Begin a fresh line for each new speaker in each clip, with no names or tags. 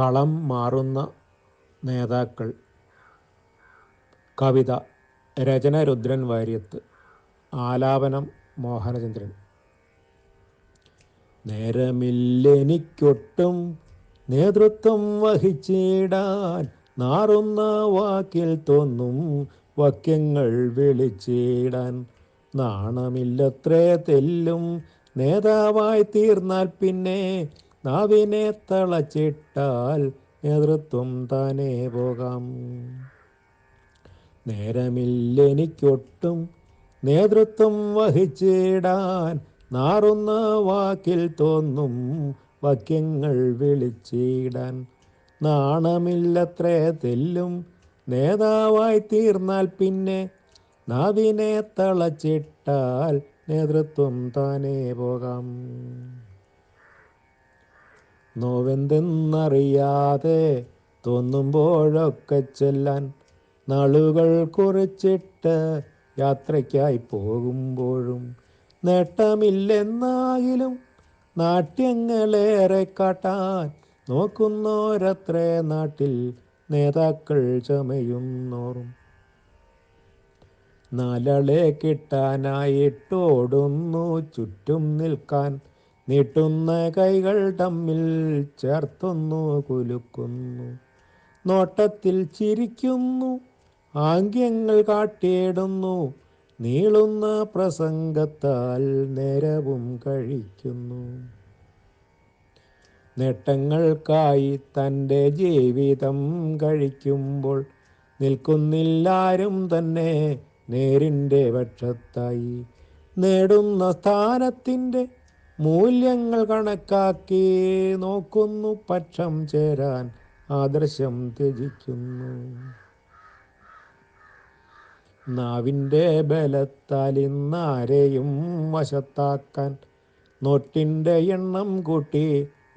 കളം മാറുന്ന നേതാക്കൾ. കവിത രചന രുദ്രൻ വാര്യത്ത് ആലാപനം മോഹനചന്ദ്രൻ. നേരമില്ലെനിക്കൊട്ടും നേതൃത്വം വഹിച്ചിടാൻ നാറുന്ന വാക്കിൽ തോന്നും വാക്യങ്ങൾ വിളിച്ചിടാൻ. നാണമില്ലത്രേ തെല്ലും നേതാവായി തീർന്നാൽ പിന്നെ നാവിനെ തളച്ചിട്ടാൽ നേതൃത്വം താനേ പോകാം. നേരമില്ലെനിക്കൊട്ടും നേതൃത്വം വഹിച്ചിടാൻ നാറുന്ന വാക്കിൽ തോന്നും വാക്യങ്ങൾ വിളിച്ചിടാൻ. നാണമില്ലത്രേ തെല്ലും നേതാവായി തീർന്നാൽ പിന്നെ നാവിനെ തളച്ചിട്ടാൽ നേതൃത്വം താനേ പോകാം. നോവെന്തെന്നറിയാതെ തോന്നുമ്പോഴൊക്കെ ചെല്ലാൻ നാളുകൾ കുറിച്ചിട്ട് യാത്രയ്ക്കായി പോകുമ്പോഴും നേട്ടമില്ലെന്നാകിലും നാട്യങ്ങളേറെ കാട്ടാൻ നോക്കുന്നോരത്രേ നാട്ടിൽ നേതാക്കൾ ചമയുന്നോറും നാലളെ കിട്ടാനായിട്ടോടുന്നു ചുറ്റും നിൽക്കാൻ നീട്ടുന്ന കൈകൾ തമ്മിൽ ചേർത്തൊന്നു കുലുക്കുന്നു. നോട്ടത്തിൽ ചിരിക്കുന്നു ആംഗ്യങ്ങൾ കാട്ടിയിടുന്നു. നീളുന്ന പ്രസംഗത്താൽ നേരവും കഴിക്കുന്നു. നേട്ടങ്ങൾക്കായി തന്റെ ജീവിതം കഴിക്കുമ്പോൾ നിൽക്കുന്നില്ലാരും തന്നെ നേരിന്റെ പക്ഷത്തായി നേടുന്ന സ്ഥാനത്തിന്റെ മൂല്യങ്ങൾ കണക്കാക്കി നോക്കുന്നു പക്ഷം ചേരാൻ ആദർശം ത്യജിക്കുന്നു. നാവിന്റെ ബലത്താൽ ഇന്നാരെയും വശത്താക്കാൻ നോട്ടിന്റെ എണ്ണം കൂട്ടി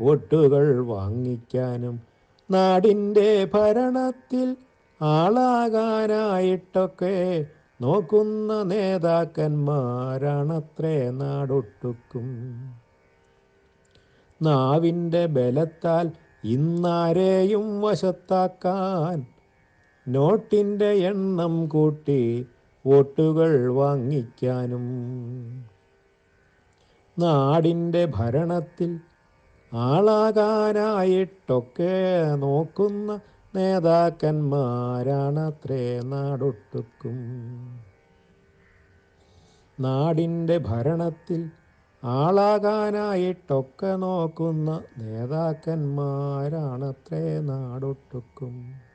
വോട്ടുകൾ വാങ്ങിക്കാനും നാടിന്റെ ഭരണത്തിൽ ആളാകാനായിട്ടൊക്കെ നോക്കുന്ന നേതാക്കന്മാരാണത്രേ നാടൊട്ടുക്കും. നാവിന്റെ ബലത്താൽ ഇന്നാരെയും വശത്താക്കാൻ നോട്ടിന്റെ എണ്ണം കൂട്ടി വോട്ടുകൾ വാങ്ങിക്കാനും. നാടിന്റെ ഭരണത്തിൽ ആളാകാനായിട്ടൊക്കെ നോക്കുന്ന നേതാക്കന്മാരാണത്രേ നാടൊട്ടുക്കും. നാടിന്റെ ഭരണത്തിൽ ആളാകാനായിട്ടൊക്കെ നോക്കുന്ന നേതാക്കന്മാരാണത്രേ നാടൊട്ടുക്കും.